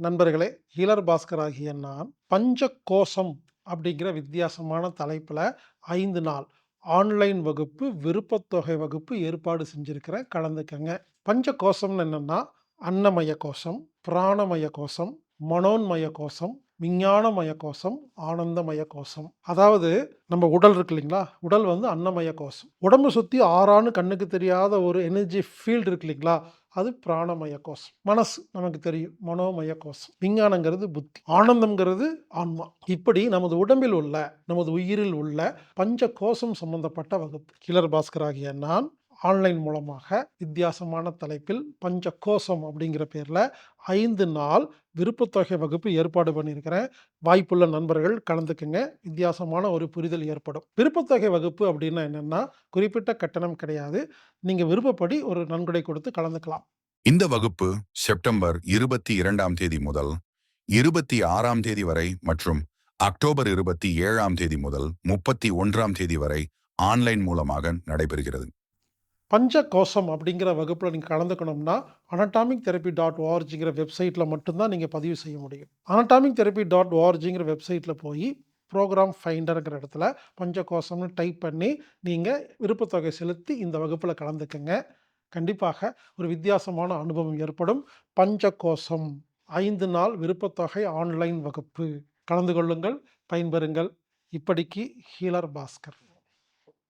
நண்பர்களே ஹீலர் பாஸ்கர் ஆகிய நான் பஞ்ச கோஷம் அப்படிங்கிற வித்தியாசமான தலைப்பில் ஐந்து நாள் ஆன்லைன் வகுப்பு விருப்பத்தொகை வகுப்பு ஏற்பாடு செஞ்சுருக்கிறேன் கலந்துக்கங்க. பஞ்ச கோஷம்னு என்னென்னா அன்னமய கோஷம் பிராணமய கோஷம் மனோன்மய கோஷம் விஞ்ஞானமய கோஷம் ஆனந்தமய கோஷம் அதாவது நம்ம உடல் இருக்கு இல்லைங்களா? உடல் வந்து அன்னமய கோஷம் உடம்பு சுற்றி ஆறான்னு கண்ணுக்கு தெரியாத ஒரு எனர்ஜி ஃபீல்டு இருக்கு இல்லைங்களா? அது பிராணமய கோஷம் மனசு நமக்கு தெரியும். மனோமய கோஷம் விஞ்ஞானங்கிறது புத்தி. ஆனந்தம்ங்கிறது ஆன்மா. இப்படி நமது உடம்பில் உள்ள நமது உயிரில் உள்ள பஞ்ச கோஷம் சம்பந்தப்பட்ட வகுப்பு. கிளர் பாஸ்கர் ஆகிய நான் ஆன்லைன் மூலமாக வித்தியாசமான தலைப்பில் பஞ்ச கோஷம் அப்படிங்கிற பேரில் ஐந்து நாள் விருப்பத்தொகை வகுப்பு ஏற்பாடு பண்ணியிருக்கிறேன். வாய்ப்புள்ள நண்பர்கள் கலந்துக்குங்க. வித்தியாசமான ஒரு புரிதல் ஏற்படும். விருப்பத்தொகை வகுப்பு அப்படின்னா என்னென்னா குறிப்பிட்ட கட்டணம் கிடையாது. நீங்கள் விருப்பப்படி ஒரு நன்கொடை கொடுத்து கலந்துக்கலாம். இந்த வகுப்பு செப்டம்பர் இருபத்தி இரண்டாம் தேதி முதல் இருபத்தி ஆறாம் தேதி வரை மற்றும் அக்டோபர் இருபத்தி ஏழாம் தேதி முதல் முப்பத்தி ஒன்றாம் தேதி வரை ஆன்லைன் மூலமாக நடைபெறுகிறது. பஞ்ச கோஷம் அப்படிங்கிற வகுப்பில் நீங்கள் கலந்துக்கணும்னா அனட்டாமிக் தெரப்பி டாட் ஓஆர்ஜிங்கிற வெப்சைட்டில் மட்டும்தான் நீங்கள் பதிவு செய்ய முடியும். அனட்டாமிக் தெரப்பி டாட் ஓஆர்ஜிங்கிற வெப்சைட்டில் போய் ப்ரோக்ராம் ஃபைண்டருங்கிற இடத்துல பஞ்ச கோஷம்னு டைப் பண்ணி நீங்கள் விருப்பத்தொகை செலுத்தி இந்த வகுப்பில் கலந்துக்கங்க. கண்டிப்பாக ஒரு வித்தியாசமான அனுபவம் ஏற்படும். பஞ்ச கோஷம் ஐந்து நாள் விருப்பத்தொகை ஆன்லைன் வகுப்பு. கலந்து கொள்ளுங்கள் பயன்பெறுங்கள். இப்படிக்கு ஹீலர் பாஸ்கர்.